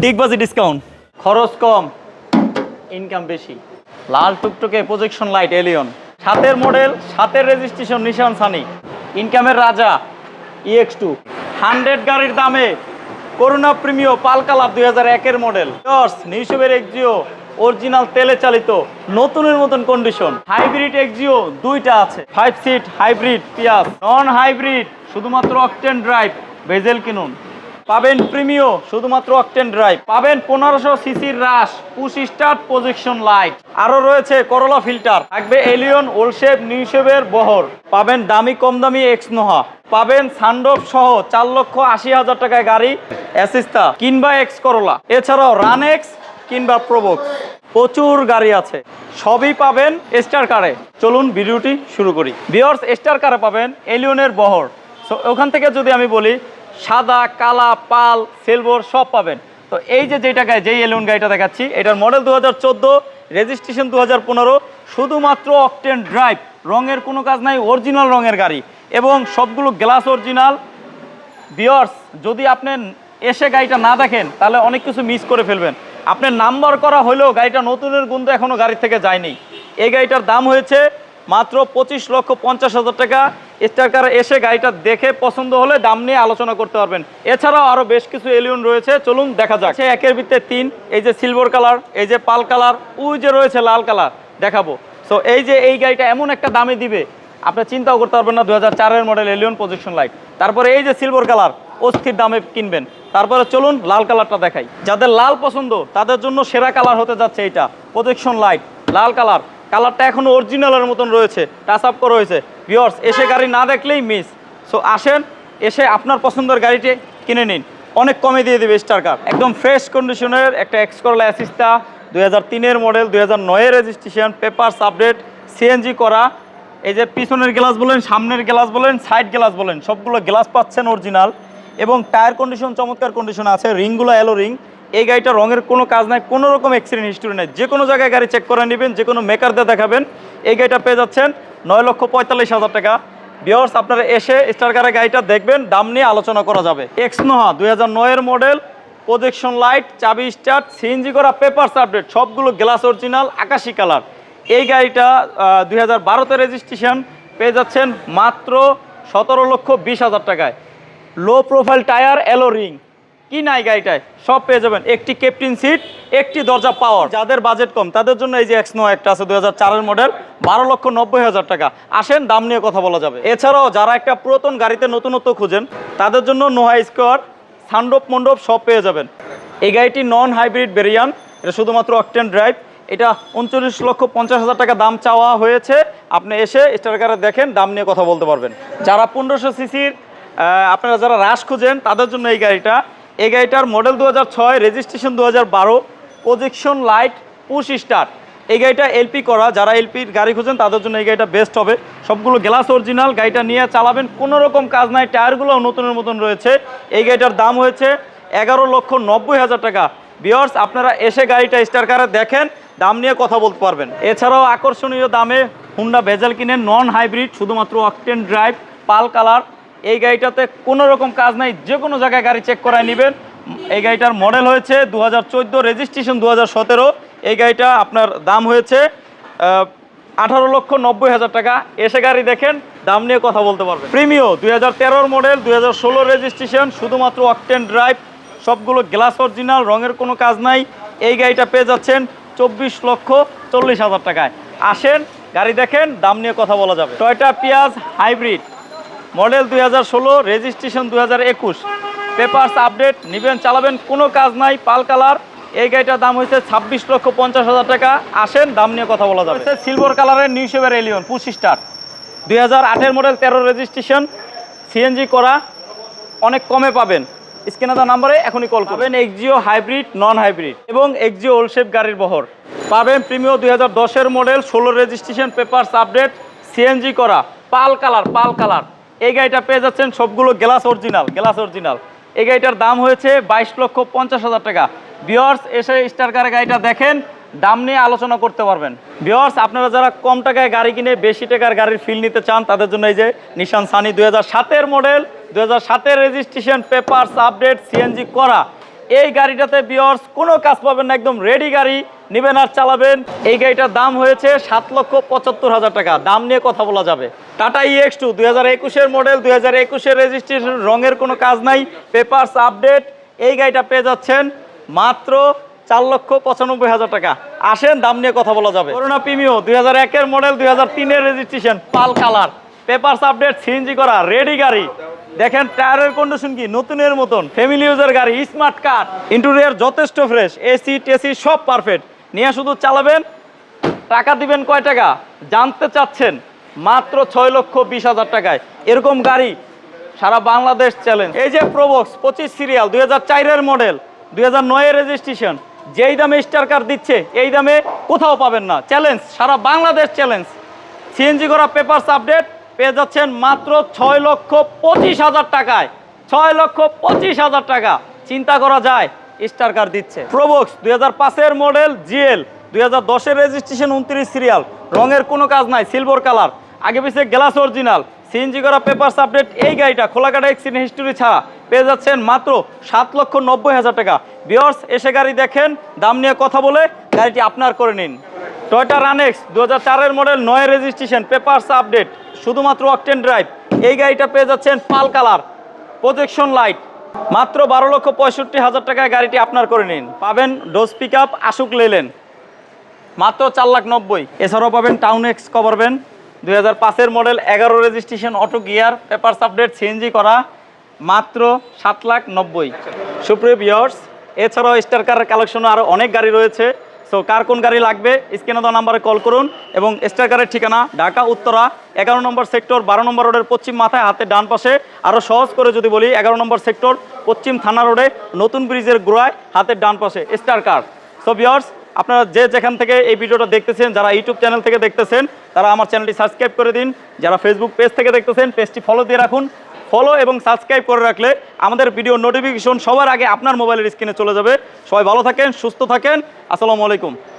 ডিগবাজি discount, খরচ কম income বেশি। লাল টুকটুকে প্রজেকশন লাইট এলিয়ন সাতের মডেল সাতের রেজিস্ট্রেশন নিশান সানি ইনকামের রাজা ইএক্স টু হান্ড্রেড গাড়ির দামে করুণা প্রিমিও পালকালার দুই হাজার একের মডেল জর্স নিউসেবের এক্সিও অরিজিনাল তেলে চালিত, নতুনের মতন কন্ডিশন হাইব্রিড এক্সিও দুইটা আছে। ফাইভ সিট হাইব্রিড পিয়াস নন হাইব্রিড শুধুমাত্র অকটেন ড্রাইভ ভেজেল কিনুন। পাবেন প্রিমিও, শুধুমাত্র অকটেন ড্রাইভ পাবেন পনেরোশো সিসির Rush, push start projection light. আরও রয়েছে করলা ফিল্টার, থাকবে এলিয়ন ওলশেপ নিউশেপের বহর। পাবেন দামি কম দামি এক্স নোহা পাবেন সানডপ সহ চার লক্ষ আশি হাজার টাকায় গাড়ি অ্যাসিস্তা কিংবা এক্স করলা এছাড়াও রানেক্স কিংবা প্রোবক্স প্রচুর গাড়ি আছে। সবই পাবেন স্টার কারে চলুন ভিডিওটি শুরু করি। বিয়ার্স স্টার কারে পাবেন এলিয়নের বহর। ওখান থেকে যদি আমি বলি সাদা, কালা, পাল সিলভার সব পাবেন। তো এই যে যেটা গায়ে, যেই এলুন গাড়িটা দেখাচ্ছি, এটার মডেল দু হাজার চোদ্দ রেজিস্ট্রেশন দু হাজার পনেরো, শুধুমাত্র অকটেন ড্রাইভ রঙের কোনো কাজ নাই অরিজিনাল রঙের গাড়ি। এবং সবগুলো গ্লাস অরিজিনাল বিয়ার্স যদি আপনি এসে গাড়িটা না দেখেন, তাহলে অনেক কিছু মিস করে ফেলবেন। আপনার নাম্বার করা হলেও গাড়িটা নতুনের গুণ এখনও গাড়ি থেকে যায়নি। এই গাড়িটার দাম হয়েছে মাত্র পঁচিশ লক্ষ পঞ্চাশ হাজার টাকা। স্টারকার এসে গাড়িটা দেখে পছন্দ হলে দাম নিয়ে আলোচনা করতে পারবেন। এছাড়াও আরও বেশ কিছু এলিয়ন রয়েছে। চলুন দেখা যাক। সে একের ভিত্তে তিন, এই যে সিলভার কালার এই যে পাল কালার ওই যে রয়েছে লাল কালার দেখাবো। সো এই যে এই গাড়িটা এমন একটা দামে দিবে, আপনি চিন্তাও করতে পারবেন না দু হাজার চারের মডেল এলিয়ন পজিশন লাইট তারপরে এই যে সিলভার কালার অস্থির দামে কিনবেন। তারপরে চলুন লাল কালারটা দেখাই। যাদের লাল পছন্দ, তাদের জন্য সেরা কালার হতে যাচ্ছে এইটা প্রজেকশন লাইট লাল কালার কালারটা এখনও অরিজিনালের মতন রয়েছে টাচ আপ করা হয়েছে। ভিওর্স এসে গাড়ি না দেখলেই মিস সো আসেন, এসে আপনার পছন্দের গাড়িটি কিনে নিন। অনেক কমে দিয়ে দেবে স্টার কার একদম ফ্রেশ কন্ডিশনের একটা এক্স করলা অ্যাসিস্টা দুই হাজার তিনের মডেল দুই হাজার নয়ের রেজিস্ট্রেশন পেপারস আপডেট সিএনজি করা। এই যে পিছনের গ্লাস বলেন, সামনের গ্লাস বলেন সাইড গ্লাস বলেন, সবগুলো গ্লাস পাচ্ছেন অরিজিনাল এবং টায়ার কন্ডিশন চমৎকার কন্ডিশন আছে রিংগুলো এলো রিং এই গাড়িটা রঙের কোনো কাজ নাই, কোনো রকম অ্যাক্সিডেন্ট হিস্টোরি নেই। যে কোনো জায়গায় গাড়ি চেক করে নেবেন, যে কোনো মেকারদের দেখাবেন। এই গাড়িটা পেয়ে যাচ্ছেন নয় লক্ষ পঁয়তাল্লিশ হাজার টাকা। বিয়ার্স আপনারা এসে স্টার কারের গাড়িটা দেখবেন, দাম নিয়ে আলোচনা করা যাবে। এক্স নোহা দুই হাজার নয়ের মডেল প্রজেকশন লাইট চাবি স্টার্ট সিএনজি করা পেপারস আপডেট সবগুলো গ্লাস অরিজিনাল আকাশি কালার এই গাড়িটা দুই হাজার বারোতে রেজিস্ট্রেশন পেয়ে যাচ্ছেন মাত্র সতেরো লক্ষ বিশ হাজার টাকায়। Low profile tyre alloy ring কি নাই গাড়িটায়? সব পেয়ে যাবেন। একটি ক্যাপ্টিন সিট একটি দরজা পাওয়ার যাদের বাজেট কম, তাদের জন্য এই যে এক্সনো একটা আছে দু হাজার মডেল বারো লক্ষ নব্বই হাজার টাকা। আসেন, দাম নিয়ে কথা বলা যাবে। এছাড়াও যারা একটা পুরাতন গাড়িতে নতুনত্ব খুঁজেন, তাদের জন্য নোহা স্কোয়ার সান্ডপ মণ্ডপ সব পেয়ে যাবেন। এই গাড়িটি নন হাইব্রিড ভেরিয়ান এটা শুধুমাত্র অকটেন ড্রাইভ এটা উনচল্লিশ লক্ষ পঞ্চাশ হাজার টাকা দাম চাওয়া হয়েছে। আপনি এসে স্টারকারে দেখেন, দাম নিয়ে কথা বলতে পারবেন। যারা পনেরোশো সিসির আপনারা যারা রাশ খুঁজেন, তাদের জন্য এই গাড়িটা এই গাড়িটার মডেল দু ছয় রেজিস্ট্রেশন দু বারো প্রজেকশন লাইট পুশ স্টার এই গাড়িটা এলপি করা, যারা এলপির গাড়ি খুঁজেন তাদের জন্য এই গাড়িটা বেস্ট হবে। সবগুলো গ্লাস অরিজিনাল গাড়িটা নিয়ে চালাবেন কোনো রকম কাজ নাই, টায়ারগুলোও নতুনের মতন রয়েছে। এই গাড়িটার দাম হয়েছে এগারো লক্ষ নব্বই হাজার টাকা। বিয়ার্স আপনারা এসে গাড়িটা স্টার কারে দেখেন, দাম নিয়ে কথা বলতে পারবেন। এছাড়াও আকর্ষণীয় দামে হুন্ডা ভেজাল কিনে নন হাইব্রিড শুধুমাত্র অকটেন ড্রাইভ পাল কালার এই গাড়িটাতে কোনো রকম কাজ নাই, যে কোনো জায়গায় গাড়ি চেক করায় নেবেন। এই গাড়িটার মডেল হয়েছে দু হাজার চোদ্দ রেজিস্ট্রেশন দু হাজার সতেরো। এই গাড়িটা আপনার দাম হয়েছে আঠারো লক্ষ নব্বই হাজার টাকা। এসে গাড়ি দেখেন, দাম নিয়ে কথা বলতে পারবেন। প্রিমিও দুই হাজার মডেল দুই হাজার ষোলো রেজিস্ট্রেশন শুধুমাত্র অকটেন ড্রাইভ সবগুলো গ্লাস অরিজিনাল রঙের কোনো কাজ নাই। এই গাড়িটা পেয়ে যাচ্ছেন চব্বিশ লক্ষ চল্লিশ হাজার টাকায়। আসেন, গাড়ি দেখেন, দাম নিয়ে কথা বলা যাবে। টয়টা পিয়াজ হাইব্রিড মডেল দুই হাজার ষোলো রেজিস্ট্রেশন দুই হাজার একুশ। পেপার্স আপডেট নেবেন চালাবেন কোনো কাজ নাই পাল কালার। এই গাড়িটার দাম হয়েছে ছাব্বিশ লক্ষ পঞ্চাশ হাজার টাকা। আসেন দাম নিয়ে কথা বলা যাবে। সিলভার কালারের নিউ শেভের এলিয়ন পুশ স্টার দুই হাজার আঠের মডেল তেরো রেজিস্ট্রেশন সিএনজি করা অনেক কমে পাবেন। স্ক্রিনে দেওয়া নাম্বারে এখনই কল করবেন এক্সজিও হাইব্রিড নন হাইব্রিড এবং এক্সজিও ওলশেপ গাড়ির বহর। পাবেন প্রিমিও দুই হাজার দশের মডেল ষোলো রেজিস্ট্রেশন পেপার্স আপডেট সিএনজি করা। Pearl colour pearl colour. এই গাড়িটা পেয়ে যাচ্ছেন সবগুলো গ্লাস অরিজিনাল গ্লাস অরিজিনাল। এই গাড়িটার দাম হয়েছে বাইশ লক্ষ পঞ্চাশ হাজার টাকা। বিয়ার্স এসে স্টার কারে গাড়িটা দেখেন, দাম নিয়ে আলোচনা করতে পারবেন। বিয়ার্স আপনারা যারা কম টাকায় গাড়ি কিনে বেশি টাকার গাড়ির ফিল নিতে চান, তাদের জন্য এই যে নিশান সানি দুই হাজার সাতের মডেল দুই হাজার সাতের রেজিস্ট্রেশন পেপারস আপডেট সিএনজি করা। এই গাড়িটাতে বিয়র্স কোনো কাজ পাবেন না, একদম রেডি গাড়ি, নেবেন আর চালাবেন। এই গাড়িটার দাম হয়েছে সাত লক্ষ পঁচাত্তর হাজার টাকা। দাম নিয়ে কথা বলা যাবে। টাটা ইএক্স টু দুই হাজার একুশের মডেল দুই হাজার একুশের রেজিস্ট্রেশন রঙের কোনো কাজ নাই পেপারস আপডেট এই গাড়িটা পেয়ে যাচ্ছেন মাত্র চার লক্ষ পঁচানব্বই হাজার টাকা। আসেন, দাম নিয়ে কথা বলা যাবে। করোনা প্রিমিও দুই হাজার একের মডেল দুই হাজার তিনের registration pearl colour. Papers update CNG করা রেডি গাড়ি। দেখেন টায়ারের কন্ডিশন কি? নতুনের মতন। ফ্যামিলি ইউজার গাড়ি স্মার্ট কার ইন্টেরিয়ার যথেষ্ট ফ্রেশ এসি টেসি সব পারফেক্ট নিয়ে শুধু চালাবেন, টাকা দিবেন কয় টাকা? জানতে চাচ্ছেন, মাত্র ছয় লক্ষ বিশ হাজার টাকায়। এরকম গাড়ি সারা বাংলাদেশ চ্যালেঞ্জ এই যে প্রবক্স পঁচিশ সিরিয়াল দুই হাজার চারের মডেল দুই হাজার নয়ের রেজিস্ট্রেশন যেই দামে স্টার কার দিচ্ছে, এই দামে কোথাও পাবেন না। চ্যালেঞ্জ সারা বাংলাদেশ চ্যালেঞ্জ সিএনজি করা পেপারস আপডেট পেয়ে যাচ্ছেন মাত্র ছয় লক্ষ পঁচিশ হাজার টাকায়। ছয় লক্ষ পঁচিশ হাজার টাকা। চিন্তা করা যায়, স্টার কার দিচ্ছে। প্রবক্স, দুই হাজার পাঁচের মডেল জিএল, দুই হাজার দশের রেজিস্ট্রেশন উনত্রিশ সিরিয়াল। রঙের কোনো কাজ নাই, সিলভার কালার। আগে পিছিয়ে গ্লাস অরিজিনাল। সিএনজি করা পেপারস আপডেট, এই গাড়িটা খোলাকাটা এক্সিডেন্ট হিস্টোরি ছাড়া পেয়ে যাচ্ছেন মাত্র সাত লক্ষ নব্বই হাজার টাকা। বিয়র্স এসে গাড়ি দেখেন, দাম নিয়ে কথা বলে গাড়িটি আপনার করে নিন। টয়টা রানেক্স দু হাজার মডেল নয় রেজিস্ট্রেশন পেপারস আপডেট শুধুমাত্র অকটেন ড্রাইভ এই গাড়িটা পেয়ে যাচ্ছেন পাল কালার প্রজেকশন লাইট মাত্র বারো লক্ষ পঁয়ষট্টি হাজার টাকায় গাড়িটি আপনার করে নিন। পাবেন ডোজ পিক আপ আশুক লেলেন। মাত্র চার লাখ নব্বই। এছাড়াও পাবেন টাউন এক্স কভার ভ্যান দুই হাজার পাঁচের মডেল এগারো registration auto gear papers update CNG করা, মাত্র সাত লাখ নব্বই। সুপ্রিয় বিয়ার্স এছাড়াও স্টার কারের কালেকশনে আরও অনেক গাড়ি রয়েছে। সো কার কোন গাড়ি লাগবে? স্ক্রিনে দেওয়া নাম্বারে কল করুন এবং স্টার ঠিকানা ঢাকা, উত্তরা, এগারো নম্বর সেক্টর বারো নম্বর রোডের পশ্চিম মাথায়, হাতের ডান পাশে। আরও সহজ করে যদি বলি, এগারো নম্বর সেক্টর পশ্চিম থানা রোডে নতুন ব্রিজের গোড়ায়, হাতের ডান পাশে স্টার কার সো বিয়ার্স আপনারা যে যেখান থেকে এই ভিডিওটা দেখতেছেন, যারা ইউটিউব চ্যানেল থেকে দেখতেছেন, তারা আমার চ্যানেলটি সাবস্ক্রাইব করে দিন। যারা ফেসবুক পেজ থেকে দেখতেছেন পেজটি ফলো দিয়ে রাখুন। ফলো এবং সাবস্ক্রাইব করে রাখলে আমাদের ভিডিও নোটিফিকেশন সবার আগে আপনার মোবাইলের স্ক্রিনে চলে যাবে। সবাই ভালো থাকেন, সুস্থ থাকেন। আসসালামু আলাইকুম।